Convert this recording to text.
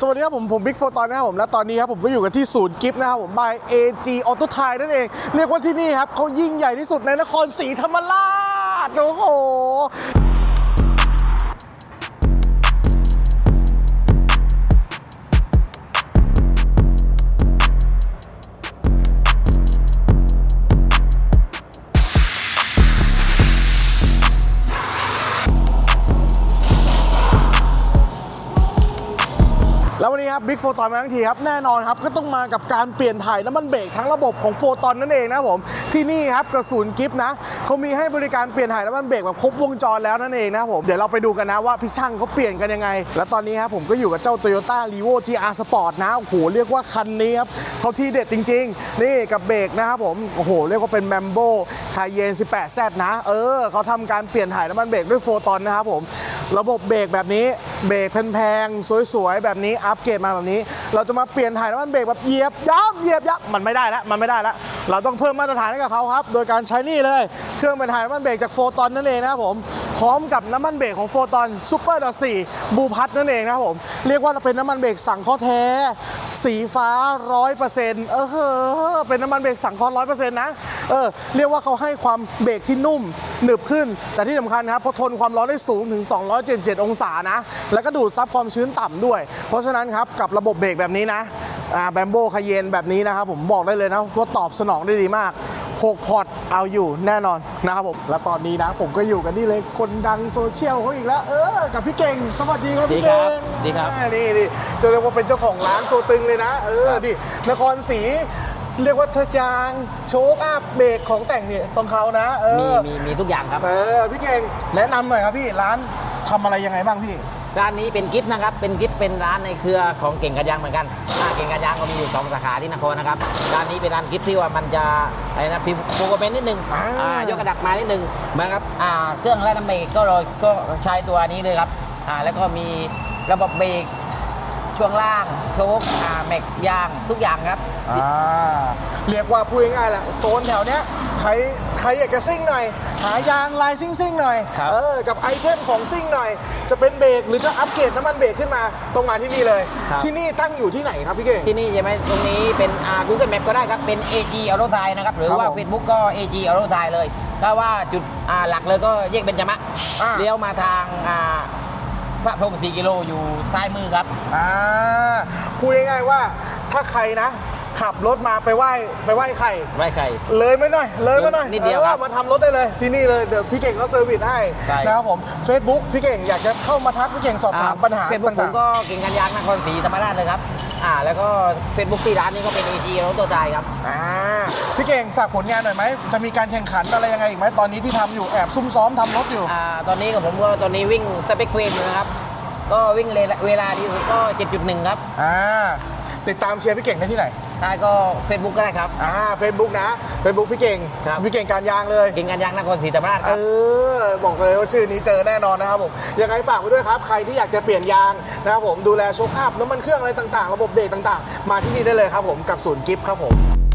สวัสดีครับผมผมบิ๊กโฟตอนนะครับผมและตอนนี้ครับผมก็อยู่กันที่ศูนย์กิฟต์นะครับผม by AG Auto t i นั่นเอง เรียกว่าที่นี่ครับเขายิ่งใหญ่ที่สุดในนครศรีธรรมราชโอ้โห แล้ววันนี้ครับบิ๊กโฟตอนมาทั้งทีครับแน่นอนครับก็ต้องมากับการเปลี่ยนถ่ายน้ำมันเบรกทั้งระบบของโฟตอนนั่นเองนะผมที่นี่ครับกระสุนกิฟต์นะเขามีให้บริการเปลี่ยนถ่ายน้ำมันเบรกแบบครบวงจรแล้วนั่นเองนะผมเดี๋ยวเราไปดูกันนะว่าพี่ช่างเขาเปลี่ยนกันยังไง แล้วตอนนี้ครับผมก็อยู่กับเจ้า Toyota r e v o GR Sport นะโอ้โหเรียกว่าคันนี้ครับเขาที่เด็ดจริง ๆ นี่กับเบรกนะครับผมโอ้โหเรียกว่าเป็นแมมโบคาเยน 18Z นะ เออเขาทำการเปลี่ยนถ่ายน้ำมันเบรกด้วยโฟตอนนะครับผม ระบบเบรกแบบนี้เบรกแพงๆสวยๆแบบนี้อัปเกรดมาแบบนี้ เราจะมาเปลี่ยนถ่ายน้ำมันเบรกแบบเหยียบยับเหยียบยับมันไม่ได้ละมันไม่ได้ละเราต้องเพิ่มมาตรฐานให้กับเขาครับ โดยการใช้นี่เลย เครื่องเป็นถ่ายน้ำมันเบรกจากโฟตอนนั่นเองนะครับผมพร้อมกับน้ำมันเบรกของโฟตอนซูเปอร์ดอสี่บูพัทนั่นเองนะครับผมเรียกว่าเป็นน้ำมันเบรกสั่งข้อแท้ สีฟ้าร้อยเปอร์เซ็นต์เออเป็นน้ำมันเบรกสังเคราะห์ร้อยเปอร์เซ็นต์นะเออเรียกว่าเขาให้ความเบรกที่นุ่มหนึบขึ้น แต่ที่สำคัญนะครับพอทนความร้อนได้สูงถึง 277 องศานะ แล้วก็ดูดซับความชื้นต่ำด้วย เพราะฉะนั้นครับกับระบบเบรกแบบนี้นะอ่าแบมโบคาเยนแบบนี้นะครับผมบอกได้เลยนะว่าตอบสนองได้ดีมาก 6 พอร์ตเอาอยู่แน่นอนนะครับผม และตอนนี้นะผมก็อยู่กันนี่เลยคนดังโซเชียลเขาอีกแล้ว เออ กับพี่เก่ง สวัสดีครับพี่ดีครัเก่บงดีครับแม่นี่นี่จะเรียกว่าเป็นเจ้าของร้านตัวตึงเลยนะ เออครับดินครศรีเรียกว่าทะยางโชคอัพเบรกของแต่งเนี่ยต้องเขานะ เอมีอมีมีทุกอย่างครับ เออพี่เก่งแนะนำหน่อยครับพี่ร้านทำอะไรยังไงบ้างพี่ ร้านนี้เป็นกิฟต์นะครับ เป็นกิฟต์เป็นร้านในเครือของเก่งกันยางเหมือนกันอ่าเก่งกันยางก็มีอยู่สองสาขาที่นครนะครับ ร้านนี้เป็นร้านกิฟต์ที่ว่ามันจะอะไรนะพิมพ์โปรแกรมนิดนึงอ่า อ่ายกกระดักมานิดนึงเหมือนครับอ่าเครื่องและน้ำเบรกก็เราก็ใช้ตัวนี้เลยครับอ่าแล้วก็มีระบบเบรกช่วงล่างโชคอ่าแม็กยางทุกอย่างครับ อ่าเรียกว่าพูดง่ายๆแหละโซนแถวเนี้ยใครใครอยากจะซิ่งหน่อย หายางลายซิ่งซิ่งๆหน่อยครับ เออกับไอเทมของซิ่งหน่อย จะเป็นเบรกหรือจะอัปเกรดน้ำมันเบรกขึ้นมาตรงมาที่นี่เลย ครับ ที่นี่ตั้งอยู่ที่ไหนครับพี่เก่ง ที่นี่ใช่ไหมตรงนี้เป็นอ่า Google Map ก็ได้ครับ เป็น AG Auto t i นะครับ หรือว่า ครับผม Facebook ก็ AG Auto t i เลยถ้าว่าจุดอ่าหลักเลยก็แยกเบญจมะอ่า เลี้ยวมาทางอ่าพระพรหมสี่กิโลอยู่ซ้ายมือครับ อ่าพูดง่ายๆว่าถ้าใครนะ ขับรถมาไปไหว้ไปไหว้ใครไว้ใคร เลยไม่หน่อย เลยไม่หน่อยนิดเดียวครับออมาทำรถได้เลยที่นี่เลยเดี๋ยวพี่เก่งเขาเซอร์วิสให้ใช่ นะครับผม Facebook พี่เก่งอยากจะเข้ามาทักพี่เก่งสอบถามปัญหาเฟซบุ๊กผต่ามงก็เก่งกันยางนครศรีธรรมราชเลยครับ อ่า แล้วก็เฟซบุ๊กที่ร้านนี้ก็เป็น AG Auto t i ครับ ๆอ่าพี่เก่งฝากผลงานหน่อยไหมจะมีการแข่งขันอะไรยังไงอีกไหมตอนนี้ที่ทำอยู่แอบซุ่มซ้อมทำรถอยู่ อ่า ตอนนี้กับผมก็ตอนนี้วิ่งสเปคเฟรมอยู่นะครับ ก็วิ่งเวลาเวลาดีสุดก็ 7.1 ครับ อ่า ติดตามเชียร์พี่เก่งได้ที่ไหนได้ก็เฟซบุ๊กก็ได้ครับอ่าเฟซบุ๊กนะเฟซบุ๊กพี่เก่งครับพี่เก่งการยางเลยเก่งกันยางนครศรีธรรมราชคเอรับ อบอกเลยว่าชื่อนี้เจอแน่นอนนะครับผมยังไงฝากไว้ด้วยครับ ใครที่อยากจะเปลี่ยนยางนะครับผมดูแลโชคอัพน้ำมันเครื่องอะไรต่างๆ ระบบเบรกต่างๆ มาที่นี่ได้เลยครับผมกับศูนย์กิฟต์ครับผม